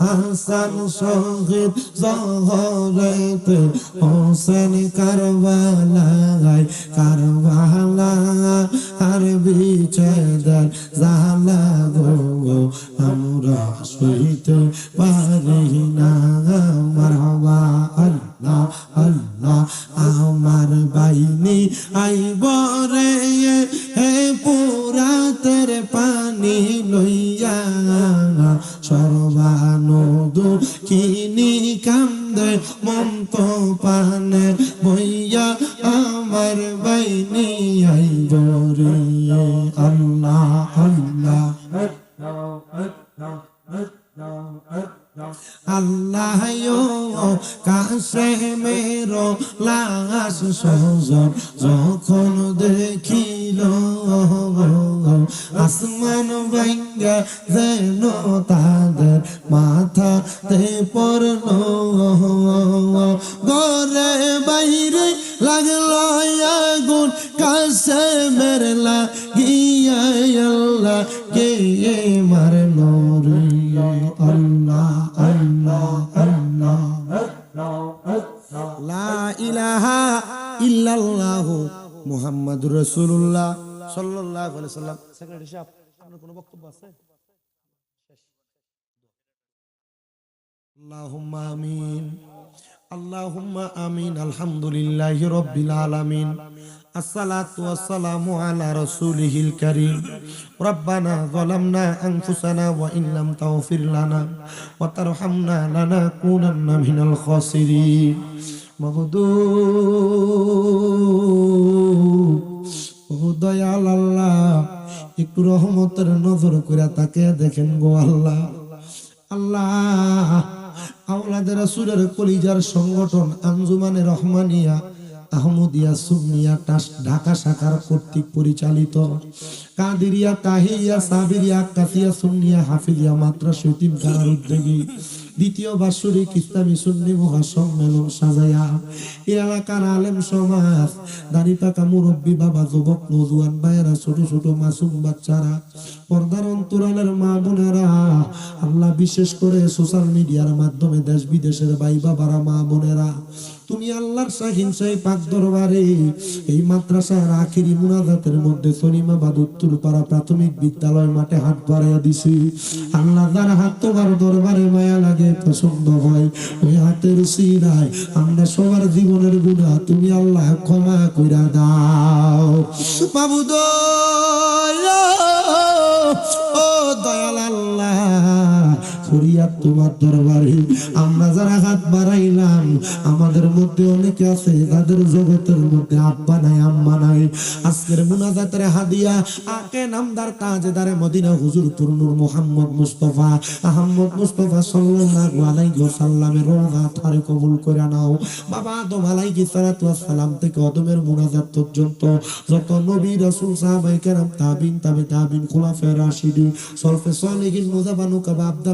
হাসান শহীদ জহরতে হোসেন কারবালায় কারবালা আর বিচার জালা গো আমরা সইতে পারি না আমার কান্দে মন্ত পানে বইয়া আমার বাইনি কাছে মেরো লাশ সজন যখন দেখিল, আসমান ভাঙ্গা যেন তাদের মাথাতে পড়ল। গরে বাইরে লাগল আগুন, কাছে মেরলা গিয়া আল্লাহ কে ইলাহা ইল্লাল্লাহ মুহাম্মাদুর রাসূলুল্লাহ সাল্লাল্লাহু আলাইহি সাল্লাম সেক্রেটারি সাহেব আপনার কোনো বক্তব্য আছে আল্লাহুম্মা আমিন আল্লাহুম্মা আমিন আলহামদুলিল্লাহি রাব্বিল আলামিন الصلاة والسلام على رسوله الكريم ربنا ظلمنا أنفسنا وإن لم تغفر لنا وترحمنا لنكونن من الخاسرين মহদূ দয়াল আল্লাহ, একটু রহমতের নজর করে তাকে দেখেন গো আল্লাহ। আল্লাহ, আওলাদের সুরের কলিজার সংগঠন আঞ্জুমানে রহমানিয়া, আহমদিয়া, সুন্নিয়া, টাস, ঢাকা শাখার কর্তৃক পরিচালিত। কাদিরিয়া তাহিয়া সাবিরিয়া কাফিয়া সুন্নিয়া, হাফিজিয়া, মাদ্রাস ইতিমখানার উদ্যোগী। দ্বিতীয় বাৎসরিক ইসলামী সুন্নি মহাসম্মেলন সাজায়া এ এলাকার আলেম সমাজ, দাড়ি পাকা মুরব্বী বাবা, যুবক নজুয়ান ভাইয়েরা, ছোট ছোট মাসুম বাচ্চারা, পর্দার অন্তরালের মা বোনেরা, আল্লাহ বিশেষ করে সোশ্যাল মিডিয়ার মাধ্যমে দেশ বিদেশের ভাই বাবারা মা বোনেরা তুমি আল্লাহর সাহিংসাই পাক দরবারে এই মাদ্রাসার আখিরি মুনাজাতের মধ্যে সলিমাবাদ উত্তরপাড়া প্রাথমিক বিদ্যালয় মাঠে হাত বাড়াইয়া দিছি। আল্লাহ যার হাত তোমার দরবারে মায়া লাগে পছন্দ হয়। ওই হাতের সিরায় আমরা সবার জীবনের গুণা তুমি আল্লাহ ক্ষমা কইরা দাও। বাবু ও দয়াল ফরিয়াদ তোমার দরবারে। আমরা যারা হাত বাড়াইলাম, আমাদের মধ্যে অনেকে আছে, যাদের জগতের মধ্যে আব্বা নাই আম্মা নাই আজকের মুনাজাতের হাদিয়া, আকে নামদার তাজেদারে মদিনা হুজুর তুরনুর মোহাম্মদ মুস্তফা। আহমদ মুস্তফা সাল্লাল্লাহু আলাইহি ওয়াসাল্লামের রোজা থারে কবুল করে নাও। বাবা আদম আলাইহিস সালাতু ওয়াসসালাম থেকে অদমের মুনাজাত পর্যন্ত যত নবী, রাসূল, সাহাবায়ে কেরাম, তাবিন তাবে তাবিন খুলাফায়ে রাশিদিন, সলফে সালেহিন মুজাবানু কাবা আব্দুল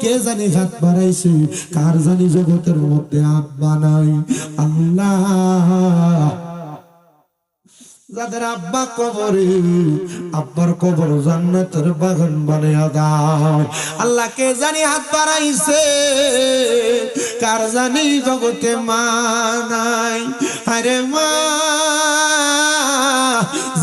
কে জানি হাত বাড়াইছে? কার জানি জগতের মধ্যে আব্বা নাই? আল্লাহ। যাদের আব্বা কবরে, আব্বার কবর জান্নাতের বাগান বানায়া দাও। আল্লাহ কে জানি হাত বাড়াইছে? কার জানি জগতে মা নাই? আরে মা।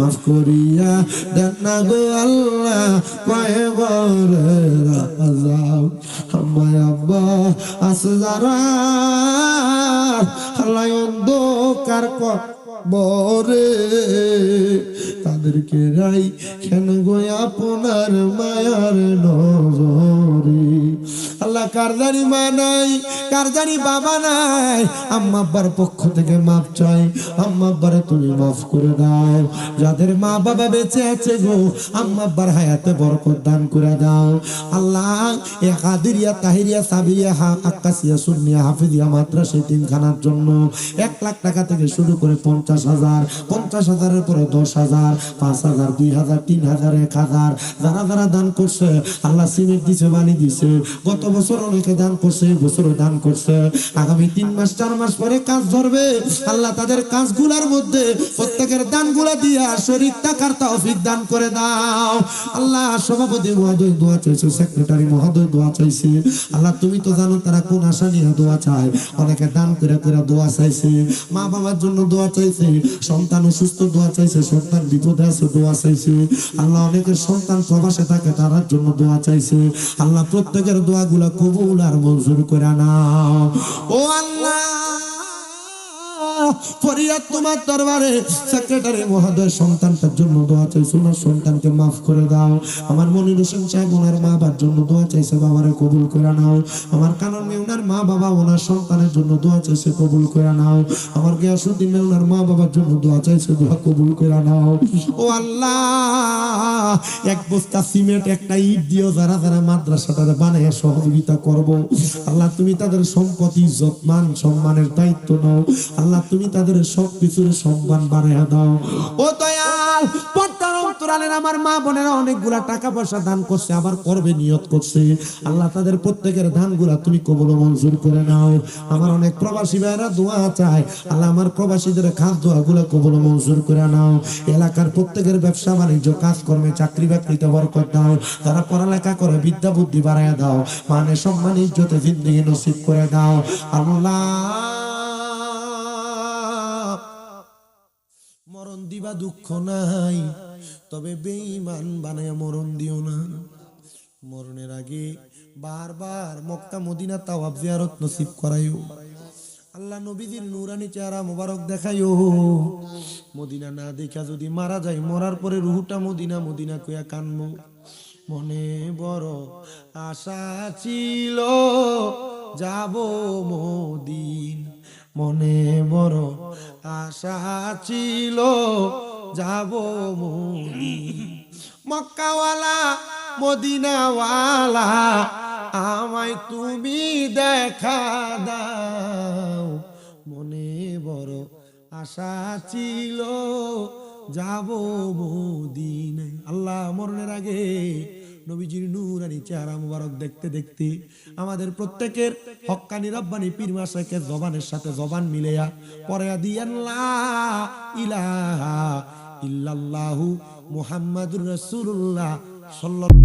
মাফ করিয়া দেন না গো আল্লাহ কয়ে বরের আজাব। আমায় আব্বা আছে যারা আল্লাহ অন্ধকার বরে তাদেরকে রাই কেন গো আপনার মায়ার নজরে। আল্লাহ কার জানি মা নাই, কার জানি বাবা নাই। আম্মা আব্বার পক্ষ থেকে মাফ চাই, আম্মা আব্বারে তুমি মাফ করে দাও। যাদের মা বাবা বেঁচে আছে গো, আম্মা আব্বার হায়াতে বরকত দান করে দাও। আল্লাহ এ কাদিরিয়া, তাহিরিয়া সাবিয়া হা আকাশিয়া সুন্নিয়া, হাফিজিয়া, মাদ্রাসা তিনখানার জন্য এক লাখ টাকা থেকে শুরু করে পঞ্চাশ হাজার, পঞ্চাশ হাজারের পরে দশ হাজার, পাঁচ হাজার, দুই হাজার, তিন হাজার, এক হাজার। যারা যারা দান করছে, আল্লাহ সিমেন্ট দিছে বানি দিছে। গত বছর অনেকে দান করছে বছরও দান করছে। আগামী তিন মাস, চার মাস পরে কাজ ধরবে। আল্লাহ তাদের কাজগুলার মধ্যে প্রত্যেকের দানগুলা দিয়া শরীর টাকার তৌফিক দান করে দাও। আল্লাহ সভাপতি মহোদয় দোয়া চাইছে, সেক্রেটারি মহোদয় দোয়া চাইছে। আল্লাহ, তুমি তো জানো তারা কোন আশা নিয়ে দোয়া চায়। অনেকে দান করে করে দোয়া চাইছে। মা বাবার জন্য দোয়া চাইছে, সন্তান অসুস্থ দোয়া চাইছে, সন্তান বিপদে আছে দোয়া চাইছে। আল্লাহ অনেকের সন্তান প্রবাসে থাকে তার জন্য দোয়া চাইছে। আল্লাহ প্রত্যেকের দোয়াগুলা কবুল আর মঞ্জুর করে নাও। ও আল্লাহ। ফরিয়াদ তোমার দরবারে। সেক্রেটারি মহোদয়, সন্তানটার জন্য দোয়া চাইছে ওনার সন্তানকে মাফ করে দাও। আমার মনির হোসেন সাহেব, ওনার মা বাবার জন্য দোয়া চাইছে, বাবারে কবুল করে নাও। আমার কানন ওনার মা বাবা, ওনার সন্তানের জন্য দোয়া চাইছে, কবুল করে নাও। আমার গিয়াসুদ্দিন ওনার মা বাবার জন্য দোয়া চাইছে, দোয়া কবুল করে নাও। ও আল্লাহ, এক বস্তা সিমেন্ট, একটা ইট দিও, যারা যারা মাদ্রাসাটা বানায় সহযোগিতা করব। আল্লাহ, তুমি তাদের সম্পত্তি যত্মান সম্মানের দায়িত্ব নাও। আল্লাহ, তুমি তাদের সব কিছুর সম্মান বাড়াইয়া দাও। ও দয়াল তুমি করে নাও। এলাকার প্রত্যেকের ব্যবসা বাণিজ্য, কাজকর্মে চাকরি বাকরিতে বরকত দাও। তারা পড়ালেখা করে, বিদ্যা বুদ্ধি বাড়াইয়া দাও। মানে সম্মান, ইজ্জতে, জিন্দগি নসিব করে দাও। আল্লাহ দিবা দুঃখ নাই। তবে বেঈমান বানায় মরণ দিও না। মরণের আগে বারবার মক্কা, মদিনা তাওয়াব জিয়ারত নসিব করাইও। আল্লাহ নবীজির নুরানি চেহারা মোবারক দেখাইও। মদিনা না দেখা যদি মারা যায়, মরার পরে রুহুটা মদিনা মদিনা কইয়া কানমো। মনে বড় আশা ছিল, যাব মদিন। মনে বড় আশা ছিল, যাব মদিন মক্কাওয়ালা, মদিনাওয়ালা, আমায় তুমি দেখা দাও। মনে বড় আশা ছিল, যাব মদিনে আল্লাহ মরণের আগে নবীজির নূরানি চেহারা মুবারক দেখতে দেখতে আমাদের প্রত্যেকের হক্কানি রব্বানি পীর মাসাকে জবানের সাথে জবান মিলেয়া পরে দিয়ান ইলাহা ইল্লাল্লাহু মুহাম্মাদুর রাসূলুল্লাহ সাল্লাল্লাহু